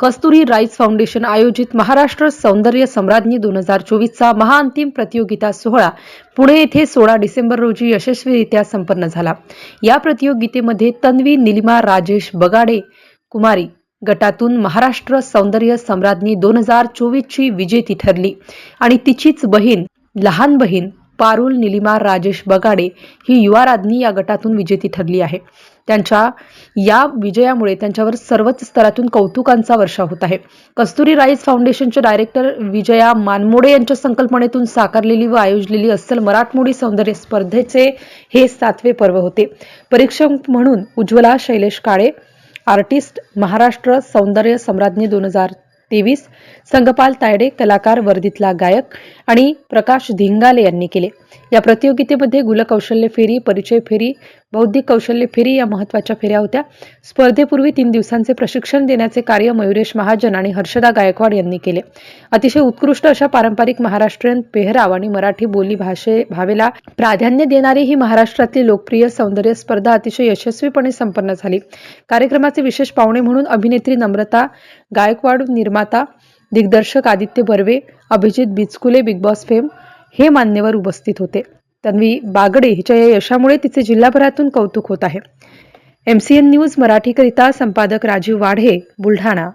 कस्तुरी rice foundation आयोजित महाराष्ट्र सौंदर्य सम्राज्ञी दोन हजार चोवीसचा महाअंतिम प्रतियोगिता सोहळा पुणे येथे सोळा डिसेंबर रोजी यशस्वीरित्या संपन्न झाला. या प्रतियोगितेमध्ये तन्वी निलिमा राजेश बगाडे कुमारी गटातून महाराष्ट्र सौंदर्य सम्राज्ञी दोन हजार चोवीसची विजेती ठरली आणि तिचीच बहीण लहान बहीण पारुल निलिमा राजेश बगाडे ही युवा राज्ञी या गटातून विजेती ठरली आहे. त्यांच्या या विजयामुळे त्यांच्यावर सर्वच स्तरातून कौतुकांचा वर्षा होत आहे. कस्तुरी राईस फाउंडेशनचे डायरेक्टर विजया मानमोडे यांच्या संकल्पनेतून साकारलेली व आयोजलेली अस्सल मराठमोडी सौंदर्य स्पर्धेचे हे सातवे पर्व होते. परीक्षक म्हणून उज्ज्वला शैलेश काळे आर्टिस्ट महाराष्ट्र सौंदर्य सम्राज्ञी दोन हजार तेवीस संगपाल तायडे कलाकार वर्दीतला गायक आणि प्रकाश धिंगाले यांनी केले. या प्रतियोगितेमध्ये गुलकौशल्य फेरी परिचय फेरी बौद्धिक कौशल्य फेरी या महत्त्वाच्या फेऱ्या होत्या. स्पर्धेपूर्वी तीन दिवसांचे प्रशिक्षण देण्याचे कार्य मयुरेश महाजन आणि हर्षदा गायकवाड यांनी केले. अतिशय उत्कृष्ट अशा पारंपरिक महाराष्ट्रीयन पेहराव आणि मराठी बोली भाषे भावेला प्राधान्य देणारी ही महाराष्ट्रातली लोकप्रिय सौंदर्य स्पर्धा अतिशय यशस्वीपणे संपन्न झाली. कार्यक्रमाचे विशेष पाहुणे म्हणून अभिनेत्री नम्रता गायकवाड निर्माता दिग्दर्शक Aditya Barve Abhijit Bichukale Bigg Boss fame हे मान्यवर उपस्थित होते. तन्वी बागडे हिच्या या यशामुळे तिचे जिल्हाभरातून कौतुक होत आहे. एम सी एन न्यूज मराठीकरिता संपादक राजीव वाढे बुलढाणा.